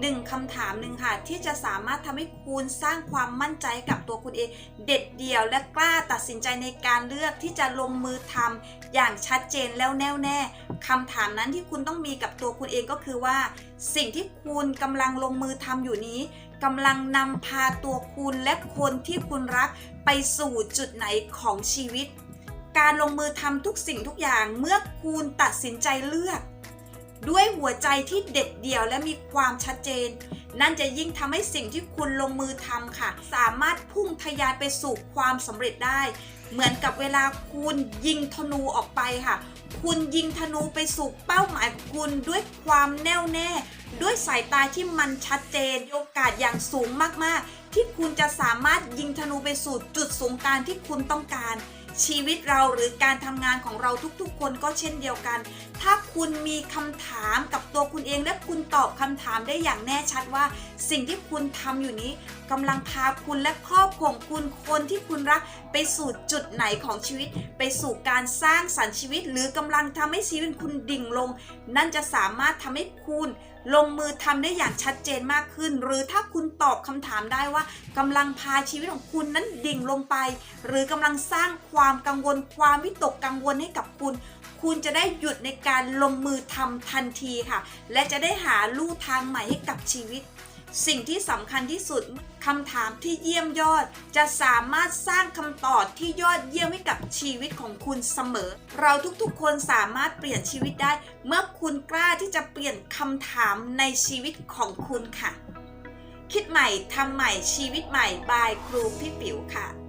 หนึ่งคำถามหนึ่งค่ะ ที่จะสามารถทำให้คุณสร้างความมั่นใจกับตัวคุณเอง เด็ดเดี่ยวและกล้าตัดสินใจในการเลือกที่จะลงมือทำอย่างชัดเจนแล้วแน่วแน่คำถามนั้นที่คุณต้องมีกับตัวคุณเองก็คือว่า สิ่งที่คุณกำลังลงมือทำอยู่นี้กำลังนำพาตัวคุณและคนที่คุณรักไปสู่จุดไหนของชีวิต การลงมือทำทุกสิ่งทุกอย่างเมื่อคุณตัดสินใจเลือก ด้วยหัวใจที่เด็ดเดี่ยวและมีความชัดเจน นั่นจะยิ่งทำให้สิ่งที่คุณลงมือทำค่ะ สามารถพุ่งทะยานไปสู่ความสำเร็จได้ เหมือนกับเวลาคุณยิงธนูออกไปค่ะ คุณยิงธนูไปสู่เป้าหมายคุณด้วยความแน่วแน่ ด้วยสายตาที่มันชัดเจนโอกาสอย่างสูงมากๆ ที่คุณจะสามารถยิงธนูไปสู่จุดสูงการที่คุณต้องการ ชีวิตเราหรือการทำงานของเราทุกๆ คนก็เช่นเดียวกัน ถ้าคุณมีคำถามกับตัวคุณเองและคุณตอบคำถามได้อย่างแน่ชัดว่า สิ่งที่คุณทำอยู่นี้ กำลังพาคุณและครอบครัวของคุณคนที่คุณรักไปสู่จุดไหนของชีวิต ไปสู่การสร้างสรรค์ชีวิต หรือกำลังทำให้ชีวิตคุณดิ่งลง นั่นจะสามารถทำให้คุณลงมือทำได้อย่างชัดเจนมากขึ้น หรือถ้าคุณตอบคำถามได้ว่ากำลังพาชีวิตของคุณนั้นดิ่งลงไป หรือกำลังสร้างความกังวลความวิตกกังวลให้กับคุณคุณจะได้หยุดในการลงมือทำทันทีค่ะ และจะได้หาลู่ทางใหม่ให้กับชีวิต สิ่งที่สำคัญที่สุดคำถามที่เยี่ยมยอด จะสามารถสร้างคำตอบที่ยอดเยี่ยมให้กับชีวิตของคุณเสมอ เราทุกๆคนสามารถเปลี่ยนชีวิตได้ เมื่อคุณกล้าที่จะเปลี่ยนคำถามในชีวิตของคุณค่ะ คิดใหม่ทำใหม่ชีวิตใหม่บายครูพี่ปิ๋วค่ะ